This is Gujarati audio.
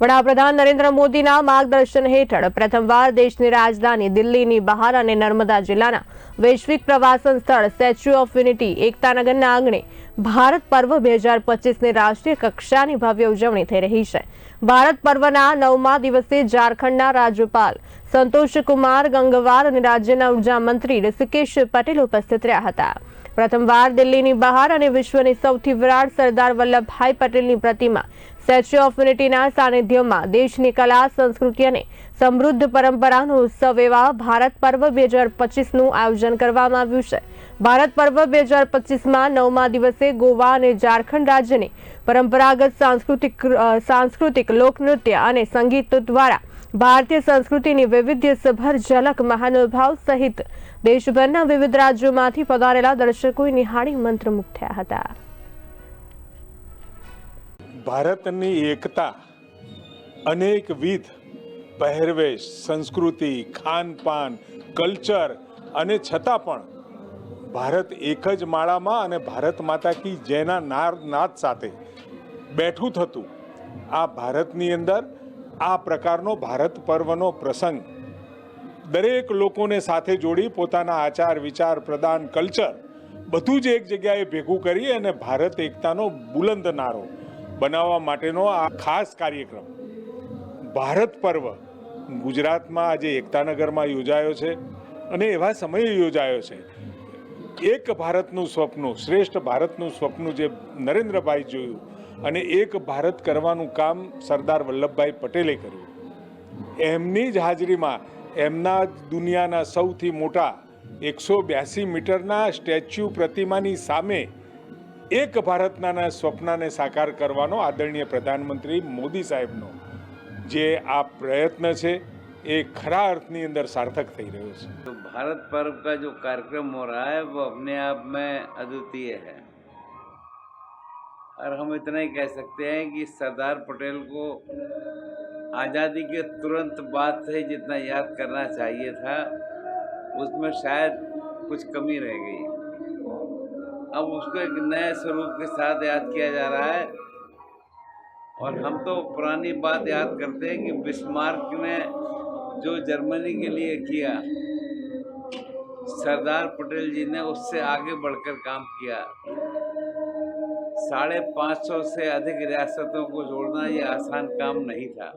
વડાપ્રધાન નરેન્દ્ર મોદીના માર્ગદર્શન હેઠળ પ્રથમવાર દેશની રાજધાની દિલ્હીની બહાર અને નર્મદા જિલ્લાના વૈશ્વિક પ્રવાસન સ્થળ સ્ટેચ્યુ ઓફ યુનિટી એકતાનગરના આંગણે ભારત પર્વ બે હજાર પચીસની રાષ્ટ્રીય કક્ષાની ભવ્ય ઉજવણી થઈ રહી છે. ભારત પર્વના નવમા દિવસે ઝારખંડના રાજ્યપાલ સંતોષ કુમાર ગંગવાર અને રાજ્યના ઊર્જા મંત્રી ઋષિકેશ પટેલ ઉપસ્થિત રહ્યા હતા. પ્રથમવાર દિલ્હીની બહાર અને વિશ્વની સૌથી વિરાટ સરદાર વલ્લભભાઈ પટેલની પ્રતિમા સ્ટેચ્યુ ઓફ યુનિટીના સાનિધ્યમાં દેશની કલા, સંસ્કૃતિ અને સમૃદ્ધ પરંપરાનો ઉત્સવ એવા ભારત પર્વ બે હજાર પચીસનું આયોજન કરવામાં આવ્યું છે. ભારત પર્વ બે હજાર પચીસમાં નવમા દિવસે ગોવા અને ઝારખંડ રાજ્યની પરંપરાગત સાંસ્કૃતિક સાંસ્કૃતિક, લોકનૃત્ય અને સંગીત દ્વારા ભારતીય સંસ્કૃતિની વૈવિધ્યસભર ઝલક, મહાનુભાવ સહિત દેશભરના વિવિધ રાજ્યોમાંથી પધારેલા દર્શકોએ નિહાળી મંત્રમુગ્ધ થયા હતા. ભારતની એકતા અનેકવિધ પહેરવેશ, સંસ્કૃતિ, ખાનપાન, કલ્ચર અને છતાં પણ ભારત એક જ માળામાં અને ભારત માતા કી જયના નાર નાદ સાથે બેઠું થતું. આ ભારતની અંદર આ પ્રકારનો ભારત પર્વનો પ્રસંગ દરેક લોકોને સાથે જોડી પોતાના આચાર, વિચાર, પ્રદાન, કલ્ચર બધું જ એક જગ્યાએ ભેગું કરી અને ભારત એકતાનો બુલંદ નારો બનાવવા માટેનો આ ખાસ કાર્યક્રમ. ભારત પર્વ ગુજરાતમાં આજે એકતાનગરમાં યોજાયો છે અને એવા સમયે યોજાયો છે. એક ભારતનું સ્વપ્ન, શ્રેષ્ઠ ભારતનું સ્વપ્ન જે નરેન્દ્રભાઈ જોયું અને એક ભારત કરવાનું કામ સરદાર વલ્લભભાઈ પટેલે કર્યું. એમની જ હાજરીમાં એમના દુનિયાના સૌથી મોટા એકસો બ્યાસી મીટરના સ્ટેચ્યુ પ્રતિમાની સામે એક ભારતના સ્વપ્નને સાકાર કરવાનો આદરણીય પ્રધાનમંત્રી મોદી સાહેબનો જે આ પ્રયત્ન છે એ ખરા અર્થની અંદર સાર્થક થઈ રહ્યો છે तो भारत पर्व का जो कार्यक्रम हो रहा है वो अपने आप में अद्वितीय है और हम इतना ही कह सकते हैं कि सरदार पटेल को आज़ादी के तुरंत बाद से ही जितना याद करना चाहिए था उसमें शायद कुछ कमी रह गई अब उसको एक नए स्वरूप के साथ याद किया जा रहा है। और हम तो पुरानी बात याद करते हैं कि बिस्मार्क ने जो जर्मनी के लिए किया, सरदार पटेल जी ने उससे आगे बढ़कर काम किया। साढ़े पाँच सौ से अधिक रियासतों को जोड़ना ये आसान काम नहीं था।